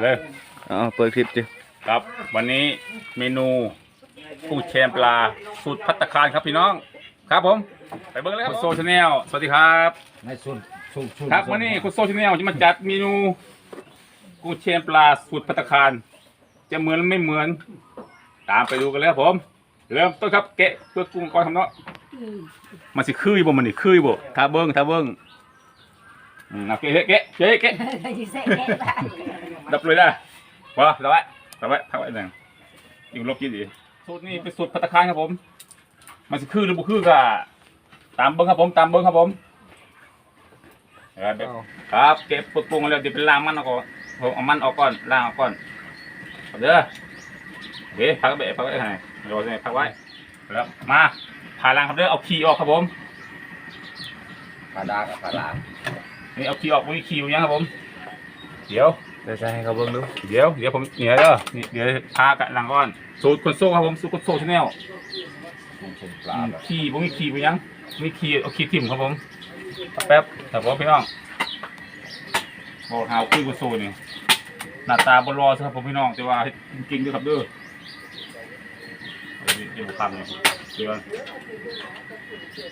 เลยอ๋อเปิดคลิปดิครับ วันนี้เมนูกุ้งแชมปลาสูตรพัตตาคารครับพี่น้อง ครับผม ไปเบิ้งเลยครับคุณโซชาแนลสวัสดีครับไม่สุนสุนสุนครับวันนี้คุณโซชาแนลจะมาจัดเมนูกุ้งแชมปลาสูตรพัตตาคารจะเหมือนหรือไม่เหมือน ตามไปดูกันเลยครับผม เริ่มต้นครับแกะเปลือกกุ้งก่อนทำเนาะมันสิคืออยู่บ่มันนี่คืออยู่บ่ถ้าเบิ้งถ้าเบิ้ง อืมเอาแกะแกะแกะแกะ Thì sẽ nghe lại ดับเลยได้วะเอาไว้เอาไว้พักไว้หนึ่งอยู่ลบยี่ดีสูตรนี้เป็นสูตรพัตตาคารครับผม มันสิคือหรือบุคือก็ตามเบิ้งครับผม ตามเบิ้งครับผมเออเดี๋ยวครับเก็บปุกปุงแล้วเดี๋ยวไปล้างมันออกก่อนผมเอามันออกก่อนล้างออกก่อนเอาเด้อโอเคพักไว้พักไว้ให้รอสิพักไว้แล้วมาผ่าล้างครับเด้อเอาขี้ออกครับผมปลาดากับปลาลา นี่เอาขี้ออกไม่มีขี้อยู่ยังครับผม เดี๋ยวเดี๋ยวจะให้เขาเบิ่งดู เดี๋ยวเดี๋ยวผมเนี่ยเด้อนี่เดี๋ยวพากันหลังก่อน สูตรคนโซ่ครับผม สูตรคนโซ่ชาแนลสุนสุนปลาแบบขี่ผมมีขี่ไปยังมีขี่เอาขี่ทิ่มครับผม แป๊บแต่ว่าพี่น้องบอกหาคุยคนโซ่นี่หน้าตาบรอสิครับผมพี่น้องแต่ว่าจริงๆด้วยครับเด้อเดี๋ยวเดี๋ยวผมทำเนี่ยเดี๋ยว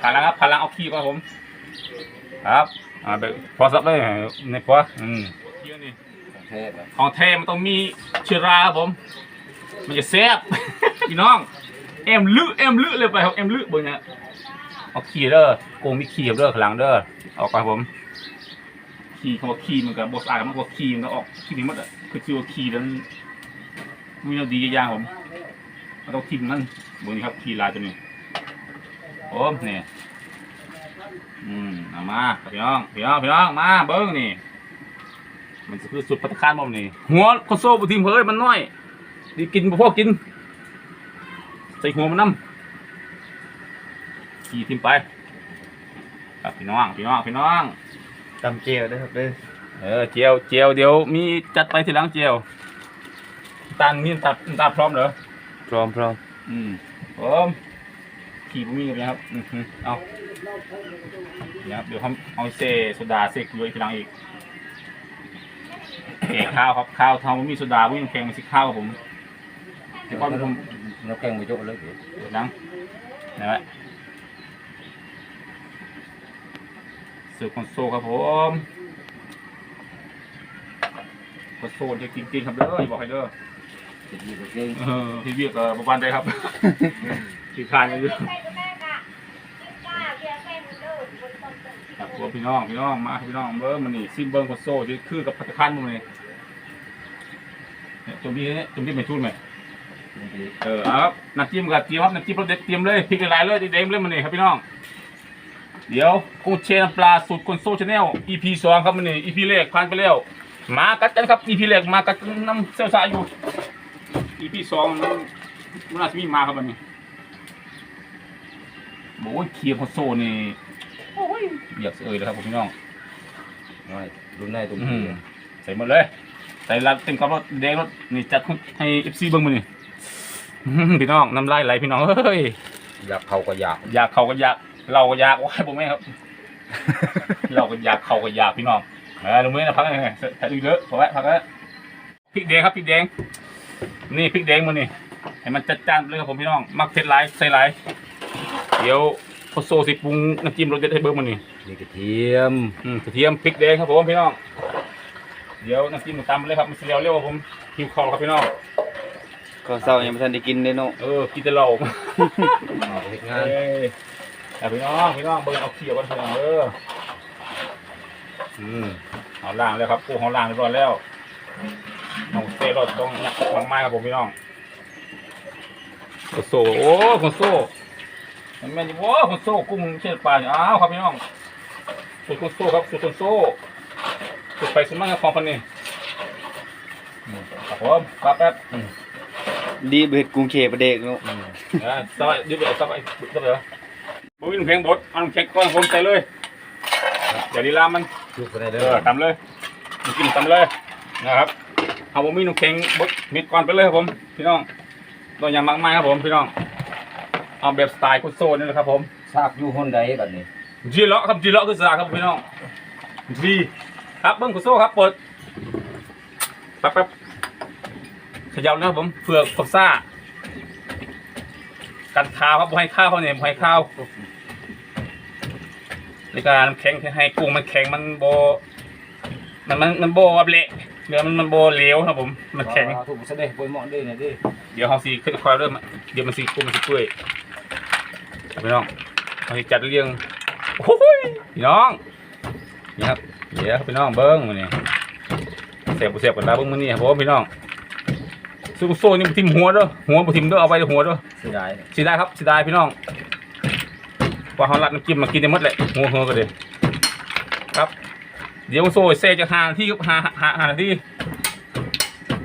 ผ่านแล้วครับผ่านแล้วเอาขี่ก่อนครับผม ครับ อ่าไปพอสับเลยในพออืมของเทศนะของแท้มันต้องมีเชื้อราครับผม มันจะแซ่บ พี่น้องเอ็มลึเอ็มลึเลยไปครับเอ็มลึเบนเนี่ยเอาขี่เด้อโกงมีขี่เด้อข้างหลังเด้อออกไปครับผมขี่คำว่าขี่มันกับบสอาดมันก็ขี่มันก็ออกขี่นี้หมดอะคือชื่อว่าขี่นั้นมีแนวดีอย่างผมมันต้องทิมนั่นบนนี้ครับขี่ลายตัวนี้โอ้มเนี่ย อืมเอามาพี่น้องพี่น้องพี่น้องมาเบิ้งนี่ มันจะคือสุดพัฒคารบ่มนี่หัวคอนโซลบุทีมเฮ้ยมันน้อยดีกินบ่พอกินใส่หัวมันน้ำขี่ทิมไปครับพี่น้องพี่น้องพี่น้องตำเจียวด้วยครับเด้อเออเจียวเจียวเดี๋ยวมีจัดไปทีหลังเจียวตาลมีน้ำตาลน้ำตาลพร้อมเหรอพร้อมพร้อมอืมผมขี่บุมีกันนะครับอือหือเอา เดี๋ยวเดี๋ยวเขาเอาเซโซดาเซเกลือทีหลังอีกเกข้าวครับข้าวทำบุมีโซดาบุมีน้ำแข็งมันสิข้าวครับผมเดี๋ยวก่อนผมนกแกงไปโยกเลยเดี๋ยวเดี๋ยวนังนะฮะสืบคอนโซลครับผมคอนโซลจะจริงๆครับเด้ออย่าบอกให้เด้อติดอยู่กับเก่งเออพี่เบียกเออประวันได้ครับ ที่คานกันอยู่ครับผม พี่น้องพี่น้องมาพี่น้องเบิ้งมันนี่ซิมเบิ้งคอนโซลที่คือกับพัตตาคารมันเลยเนี่ยจุ่มพี่เนี่ยจุ่มพี่ไม่ชุดไหมเออครับน้ำจิ้มกับเตรียมครับน้ำจิ้มเราเด็ดเตรียมเลยพริกหลายเลยเด็ดเลยมันนี่ครับพี่น้อง เดี๋ยวกุ้งเชนปลาสูตรคนโซชาแนล EP สองครับมันนี่ EP แรกผ่านไปแล้วมากัดกันครับ EP แรกมากัดน้ำเซลซาอยู่ EP สองมันน่าจะมีมาครับมันนี่โอ้ยเคียร์คนโซนี่ โอ้ยอยากเอ่ยเลยครับผมพี่น้องน้อยรุ่นในตรงอืนี้มใส่หมดเลย ใส่รัดเต็มกับรถแดงรถนี่จัดให้ FC เบิ้งมือนี่อื้อหือพี่น้องน้ำลายไหลพี่น้องเฮ้ยอยากเขาก็อยากอยากเขาก็อยากเราก็อยากว่าผมไหมครับ เราก็อยากเขาก็อยากพี่น้องเออลุงเมย์นะพักยังไงใส่ดูเยอะพอแล้วพักแล้วพริกแดงครับพริกแดง นี่พริกแดงมันนี่ให้มันจัดจ้านไปเลยครับผมพี่น้องมักเผ็ดหลายใส่หลายเดี๋ยว โคโซสิปรุงน้ำจิ้มรสเด็ดให้เบิ้งมันนี่นี่กระเทียมอืมกระเทียมพริกแดงครับผมพี่น้องเดี๋ยวน้ำจิ้มมันตามมาเลยครับมันเสียวเร็วครับผมหิวคอครับพี่น้องก็เศร้ายังไม่ทันได้กินเลยเนาะเออกินแต่เหล้าเอาไปเฮ็ดงานเอ้ยแต่พี่น้องพี่น้องเบิ่งเอาเขียวกันพี่น้องเอออืมเอาล่างแล้วครับกูเขาล่างเรียบร้อยแล้วน้องเซรอดต้องยักวางไม้ครับผมพี่น้องคอนโซ่โอ้ค อนโซ่เห็นไหมโอ้คอนโซ่กุ้งเชือดปลาเนี่ยอ้าวครับพี่น้องสุดคอนโซ่ครับสุดคอนโซ่สุดไปสุดมากครับของพันนี่อืมครับผมครับแป๊บอืมดีเบ็ดกรุงเทพประเด็กเนาะอืมอ่าซอยเดี๋ยวเดี๋ยวซอยซอยเดี๋ยวบุ้ยน้ำแข็งบดเอาน้ำแข็งก้อนผมใส่เลยเดี๋ยวดีลามัน ลูกก็ได้เอเด้ออทำเลยน้ำกินทำเลยนะครับเอาบุ้ยน้ำแข็งบดมิดก้อนไปเลยครับผมพี่น้องตัวอย่างมากมายครับผมพี่น้อง เอาแบบสไตล์กุโซนี่แหละครับผมซากอยู่คนใดบัดนี้จีเลาะครับจีเลาะคือสาครับพี่น้องจีครับเบิ้งกุโซครับเปิดแป๊บแป๊บเขย่านะครับผมเพื่อความซ่ากันข้าวครับบ่ให้ข้าวเขาเนี่ยบ่ให้ข้าวในการแข็งให้กุ้งมันแข็งมันโบมันมันมันโบแบบเละเดี๋ยวมันมันโบเหลวครับผมมันแข็งถูกเสด็จบนหมอนด้วยเนี่ยดิเดี๋ยวเขาสีขึ้นคอยเริ่มเดี๋ยวมันสีกุ้งมันสีเปื่อยเอา พี่น้องเขาสิจัดเรียงโอ้ยพี่น้องนี่ครับเดี๋ยวพี่น้องเบิ้งมันนี่เสียบบ่เสียบกันแล้วเบิ้งมันนี่ครับผมพี่น้องสู้โซ่นี่บ่ทิ่มหัวเด้อหัวบ่ทิ่มเด้อเอาไปเด้อหัวเด้อเสียดายเสียดายครับเสียดายพี่น้องว่าเขารัดน้ำจิ้มมากินได้หมดแหละหัวหัวก็เลยครับ เดี๋ยวโซ่เซ่จะหานาที่ครับหาหาหานาที่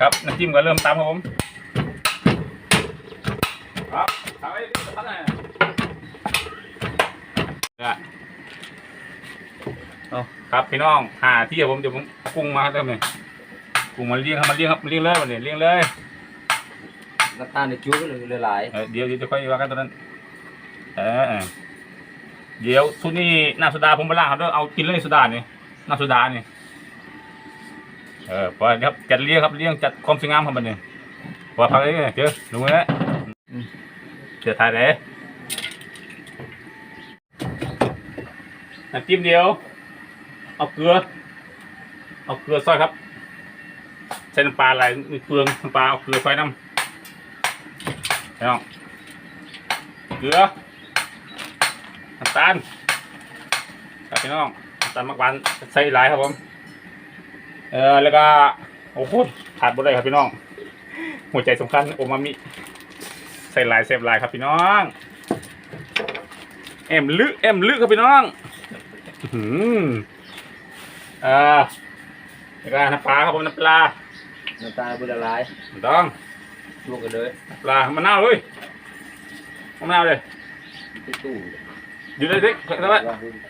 ครับน้ำจิ้มก็เริ่มตามครับผม ครับทำไอ้ที่ทำไง เนี่ยเอาครับพี่น้องหาที่ผมเดี๋ยวผมกุ้งมาครับเนี่ยกุ้งมาเลี้ยงครับมาเลี้ยงครับมาเลี้ยงเลยวันนี้เลี้ยงเลยน้ำตาลในจุ๊บเลยหลายเออเดี๋ยวเดี๋ยวจะค่อยว่ากันตอนนั้นเออเออเดี๋ยวชุดนี้น้ำโซดาผมไปล้างครับเด้อเอากินเลยโซดานี่น้ำโซดานี่เออพอครับจัดเลี้ยงครับเลี้ยงจัดความสวยงามครับมันนี่พอพักเลยเจอรู้ไหมเจอถ่ายเลย น้ำจิ้มเดียว เอาเกลือ เอาเกลือซอยครับ ใส่น้ำปลาอะไรมีเปลืองน้ำปลาเอาเกลือซอยน้ำพี่น้องเกลือน้ำตาลครับพี่น้องน้ำตาลมักหวานใส่หลายครับผม เออแล้วก็โอ้โหขาดบ่ได้ครับพี่น้อง หัวใจสำคัญโอมามิใส่หลายเซฟหลายครับพี่น้อง เอ็มลึกเอ็มลึกครับพี่น้อง อื้อหืมอ่าแล้วก็น้ำปลาครับผมน้ำปลาน้ำตาลบุละลายถูกต้องลวกกันเลยน้ำปลามะนาวเลยมะนาวเลยที่ตู้อยู่เลยดิเห็นไหม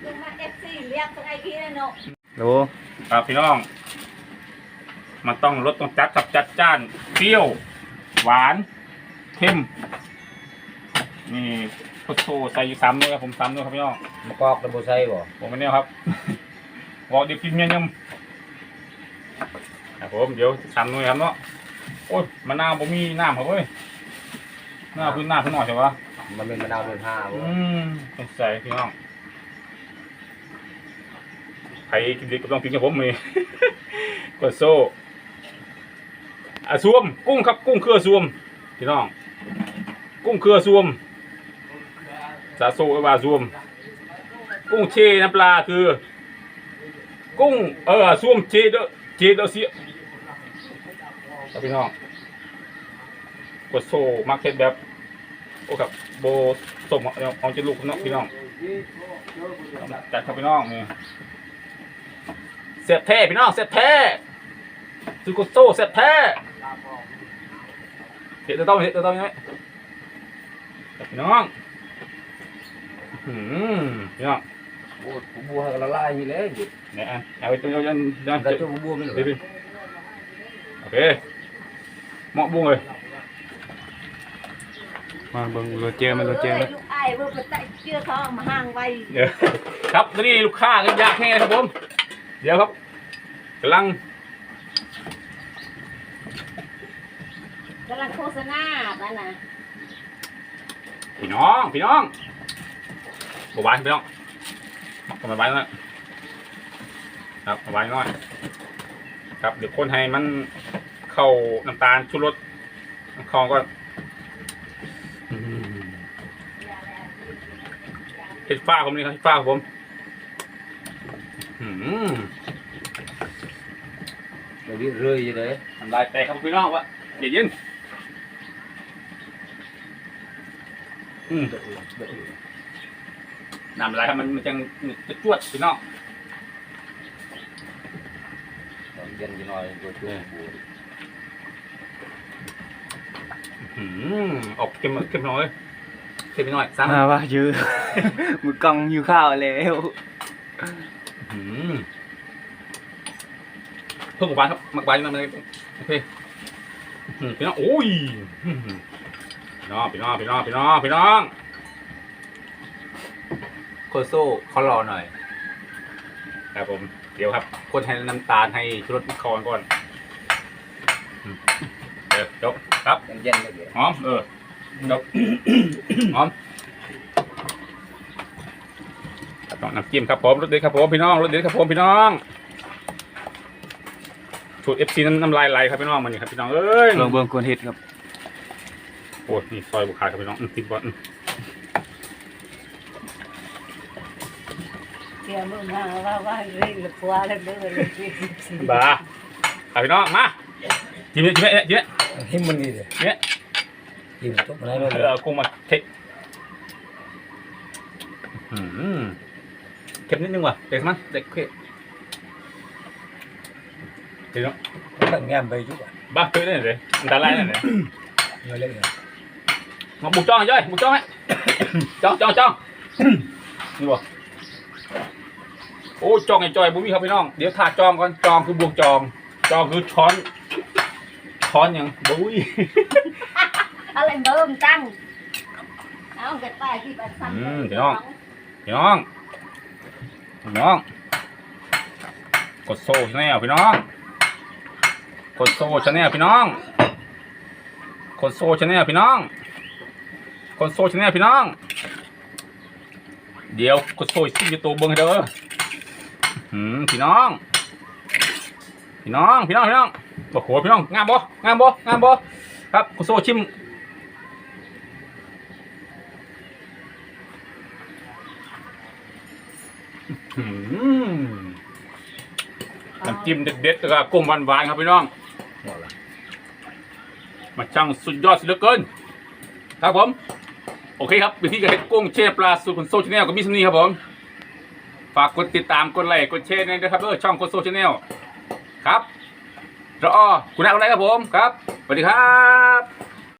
ลงมาเอฟซีเรียกสักไอ้กี้นะเนาะโหครับพี่น้อง มันต้องรสต้องจัดกับจัดจ้านเปรี้ยว หวานเข้มนี่ พุทโธใส่อยู่สามด้วยครับผมสามด้วยครับพี่น้องมะกอกตะโบไซบ่ผมไม่เนี่ยครับบอกเดี๋ยวกินเมียยำครับผมเดี๋ยวสามหน่วยครับเนาะโอ้ยมะนาวผมมีน้ำครับเว้ยน้ำพื้นน้ำพื้นหน่อยใช่ปะมันเป็นมะนาวเดือนห้าบ่อืมเป็นใส่พี่น้องใครกินดีก็ต้องกินกับผมมีกดโซ่อะซวมกุ้งครับกุ้งเครือซวมพี่น้อง กุ้งเครือซวม สาโซไอว่าซวมกุ้งเชน้ำปลาคือ กุ้งเออซวมเจเดเจเดเสียครับพี่น้องกดโซ่มักเห็ดแบบโอ้ครับโบส่งเอาเอาจะลูกพี่น้องจัดครับพี่น้องนี่เสียบแท้พี่น้องเสียบแท้ซูโกโซเสียบแท้เห็ดตัวต้องเห็ดตัวต้องไงครับพี่น้อง อื้อหืมพี่น้องโอ้บัวก็ละลายอยู่แล้วอยู่เนี่ยอะเอาไปตัวยันยันแล้วเจ็บจุ๊บบัวไม่เหลืเดี๋ยวอพี่โอเคเหมาะบุ้งเลยมาเบิ่งโรเจอร์มันโรเจอร์มันลูกไอ้เพื่อไปใส่เชื่อท้องมาห่างไว้เดี๋ยวครับตอนนี้ลูกค้าก็อยากแห้งครับผมเดี๋ยวครับกำลังกำลังโฆษณาบ้านนะพี่น้อง พี่น้อง บวายพี่น้องมามาบายหน่อยครับมาบายหน่อยครับเดี๋ยวคนให้มันเข้าน้ำตาลชูรสเข้าก่อนอืมเห็ดฟ้าผมนี่ครับเห็ดฟ้าผมเดี๋ยวนี้เรื่อยเลยทำลายแตกครับพี่น้องวะเย็นเย็นอืม น้ำอะไรครับมันมันจังจะจวดพี่น้องเย็นอยู่หน่อยตัวจุ๊บบัวอืมออกเค็มเค็มน้อยเค็มไปหน่อยซ้ำมาว่าเยอะมือกล้องอยู่ข้าวแล้วอืมเพิ่มหวานครับหมักหวานมาเลยโอเคอืมพี่น้องโอ้ยอืมพี่น้องพี่น้องพี่น้องพี่น้องพี่น้อง โคโซ่เขารอหน่อย ครับผมเดี๋ยวครับคนให้น้ำตาลให้ชูรสมิคอนก่อนเออจบครับเย็นๆเลยเดี๋ยวหอมเออจบ หอมต้องน้ำจิ้มครับผมรสเด็ดครับผมพี่น้องรสเด็ดครับผมพี่น้องสูตรเอฟซีน้ำน้ำลายไหลครับพี่น้องมันนี่ครับพี่น้องเอ้ยเบิ่งเบิ่งคนเฮ็ดครับ โอ้ยนี่ซอยบุคคาครับพี่น้องอืมติดบอลอืม เกี่ยวมึงมาว่าว่าเรื่องละปัวแล้วเด้อเลยบ้าครับพี่น้องมาจิ้มเนี่ยจิ้มเนี่ยจิ้มเนี่ยหิมมันนี่เลยเนี่ยหิมตกอะไรเลยเออกุ้งมาเทคอืมเค็มนิดนึงว่ะเด็กมันเด็กเค็มเดี๋ยวตั้งแง้มไปจุ๊บอะบ้าเค็มได้เลยอันตรายนั่นเลยเงินเล็กเนี่ยมาบุกจ้องย่อยบุกจ้องไหม จ้องจ้องจ้องนี่บ่ โอ้จ้องไอ้จอยบุมีครับพี่น้อง เดี๋ยวถ่าจ้องก่อนจ้องคือบวกจอง จองคือช้อน ช้อนหยังบุ้ยอะไรเบิ่มตั้งเอาเก็บไปที่บ้านซ้ำอืมพี่น้องพี่น้องพี่น้อง กดโซ่ชาแนลพี่น้อง กดโซ่ชาแนลพี่น้อง กดโซ่ชาแนลพี่น้อง กดโซ่ชาแนลพี่น้อง เดี๋ยวกดโซ่ซิ่งอยู่ตัวเบิ้งให้เด้อ หืมพี่น้อง พี่น้อง พี่น้อง พี่น้องโอ้โหพี่น้อง งามบ่งามบ่งามบ่ครับกดโซ่ชิมหืมน้ำจิ้มเด็ดๆแล้วก็กุ้งหวานๆครับพี่น้องหมดละมันช่างสุดยอดสุดเหลือเกิน ครับผม โอเคครับวิธีการเฮ็ดกุ้งเชฟปลาสูตรคนโซชแนลก็มีสำนีครับผม ฝากกดติดตามกดไลค์กดแชร์ด้วยนะครับเออช่องคโซชแนลครับรอคุณอาอะไรครับผมครับสวัสดีครับ